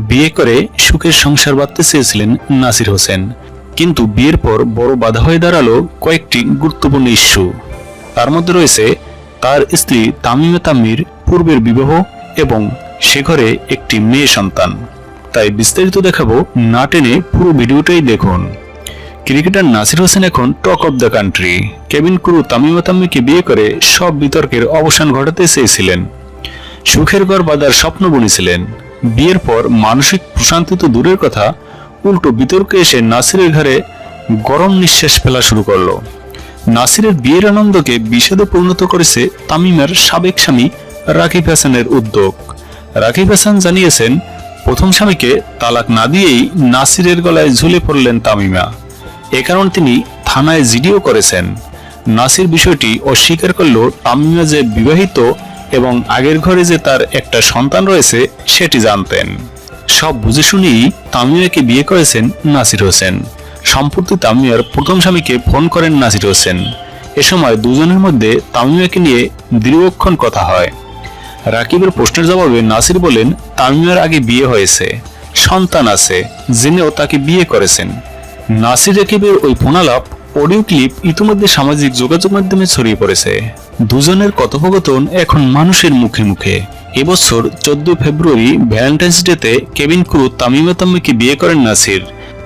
বিয়ে করে সুখের সংসার বাঁধতে চেয়েছিলেন নাসির হোসেন। কিন্তু বিয়ের পর বড় বাধা হয়ে দাঁড়াল কয়েকটি গুরুত্বপূর্ণ ইস্যু। তার মধ্যে রয়েছে তার স্ত্রী তামিমা তাম্মির, পূর্বের বিবাহ এবং সে ঘরে একটি মেয়ে সন্তান। তাই বিস্তারিত দেখাবো না টেনে পুরো ভিডিওটাই দেখুন। ক্রিকেটার নাসির হোসেন এখন talk of the country. Cabin crew Tamima তাম্মিকে বিয়ে করে সব বিতর্কের অবসান ঘটাতে চেয়েছিলেন। সুখের ঘর বাঁধার স্বপ্ন বুনেছিলেন। বিয়ের পর মানসিক প্রশান্তি তো দূরের কথা, উল্টো বিতর্কে এসে নাসিরের ঘরে গরম নিঃশ্বাস ফেলা শুরু করল। নাসিরের বিয়ের আনন্দকে বিষাদে পরিণত করেছে তামিমের সাবেক স্বামী রাকিব হাসানের উদ্যোগ। রাকিব হাসান জানিয়েছেন, প্রথম স্বামীকে তালাক না দিয়েই নাসিরের গলায় ঝুলে পড়লেন তামিমা। এ কারণ তিনি থানায় জিডিও করেছেন। নাসির বিষয়টি অস্বীকার করলেও তামিমা যে বিবাহিত এবং আগের ঘরে যে তার একটা সন্তান রয়েছে, সেটি জানতেন। সব বুঝে শুনেই তামিয়াকে বিয়ে করেছেন নাসির হোসেন। সম্প্রতি তামিমার প্রথম স্বামীকে ফোন করেন নাসির হোসেন। এ সময় দুজনের মধ্যে তামিমাকে নিয়ে দীর্ঘক্ষণ কথা হয়। রাকিবের প্রশ্নের জবাবে নাসির বলেন তামিমার আগে বিয়ে হয়েছে। সন্তান আছে, জেনেও তাকে বিয়ে করেছেন। নাসির রাকিবের ওই ফোনালাপ, অডিও ক্লিপ ইতিমধ্যে সামাজিক যোগাযোগ মাধ্যমে ছড়িয়ে পড়েছে। দুজনের কথোপকথন এখন মানুষের মুখে মুখে। এবছর চোদ্দ ফেব্রুয়ারি ভ্যালেন্টাইন্স ডেতে কেবিন ক্রু তামিমা তাম্মিকে বিয়ে করেন নাসির।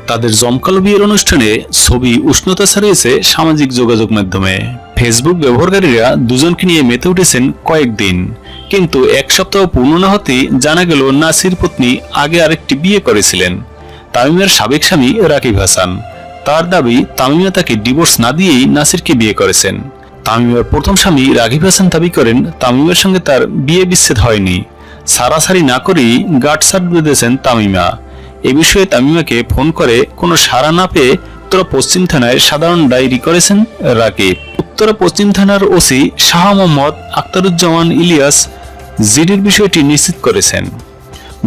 তাদের জমকালো বিয়ের অনুষ্ঠানে ছবি উষ্ণতা ছাড়িয়েছে সামাজিক যোগাযোগ মাধ্যমে। ফেসবুক ব্যবহারকারীরা দুজনকে নিয়ে মেতে উঠেছেন কয়েকদিন। কিন্তু এক সপ্তাহ পূর্ণ না হতেই জানা গেল নাসির পত্নী আগে আরেকটি বিয়ে করেছিলেন। তামিমের সাবেক স্বামী রাকিব হাসান। তার দাবি, তামিমা তাকে ডিভোর্স না দিয়েই নাসিরকে বিয়ে করেছেন। তামিমের প্রথম স্বামী রাকিব হাসান দাবি করেন, তামিমের সঙ্গে তার বিয়ে বিচ্ছেদ হয়নি। সারাসারি না করেই গাঁটসাট বেঁধেছেন তামিমা। এ বিষয়ে তামিমাকে ফোন করে কোনো সাড়া না পেয়ে উত্তরা পশ্চিম থানায় সাধারণ ডায়েরি করেছেন রাকিব। উত্তরা পশ্চিম থানার ওসি শাহ মোহাম্মদ আখতারুজ্জামান ইলিয়াস জিডির বিষয়টি নিশ্চিত করেছেন।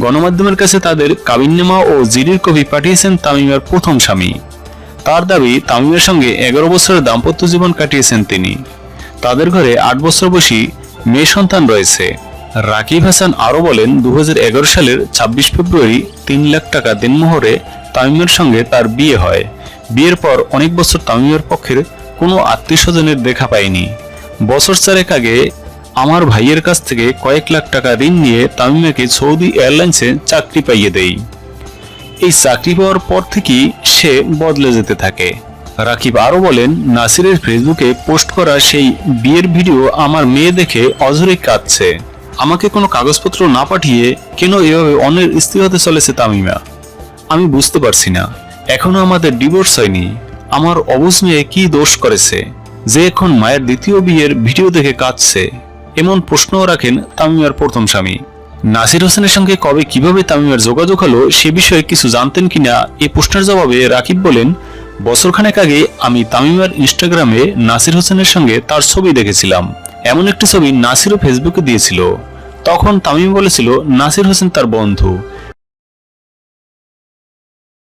গণমাধ্যমের কাছে তাদের কাবিননামা ও জিডির কপি পাঠিয়েছেন তামিমার প্রথম স্বামী। তার দাবি, তামিমের সঙ্গে এগারো বছরের দাম্পত্য জীবন কাটিয়েছেন তিনি। তাদের ঘরে আট বছর বয়সী মেয়ে সন্তান রয়েছে। রাকিব হাসান আরও বলেন দু হাজার এগারো সালের ছাব্বিশ ফেব্রুয়ারি তিন লাখ টাকা দিনমোহরে তামিমের সঙ্গে তার বিয়ে হয়। বিয়ের পর অনেক বছর তামিমের পক্ষের কোনো আত্মীয় স্বজনের দেখা পায়নি। বছর চারেক আগে আমার ভাইয়ের কাছ থেকে কয়েক লাখ টাকা ঋণ নিয়ে তামিমাকে সৌদি এয়ারলাইন্সে চাকরি পাইয়ে দেই এই চাকরি পাওয়ার পর থেকেই সে বদলে যেতে থাকে। রাকিব আরও বলেন, নাসিরের ফেসবুকে পোস্ট করা সেই বিয়ের ভিডিও আমার মেয়ে দেখে অঝরে কাঁদছে। আমাকে কোনো কাগজপত্র না পাঠিয়ে কেন এভাবে অন্যের স্ত্রী হতে চলেছে তামিমা? আমি বুঝতে পারছি না। এখনও আমাদের ডিভোর্স হয়নি। আমার অবুঝ মেয়ে কি দোষ করেছে? যে এখন মায়ের দ্বিতীয় বিয়ের ভিডিও দেখে কাঁদছে। এমন প্রশ্নও রাখেন তামিমার প্রথম স্বামী। নাসির হোসেনের সঙ্গে কবে কীভাবে তামিমের যোগাযোগ হলো সে বিষয়ে কিছু জানতেন কিনা এ প্রশ্নের জবাবে রাকিব বলেন, বছরখানেক আগে আমি তামিমার ইনস্টাগ্রামে নাসির হোসেনের সঙ্গে তার ছবি দেখেছিলাম। এমন একটি ছবি নাসিরও ফেসবুকে দিয়েছিল। তখন তামিম বলেছিল, নাসির হোসেন তার বন্ধু।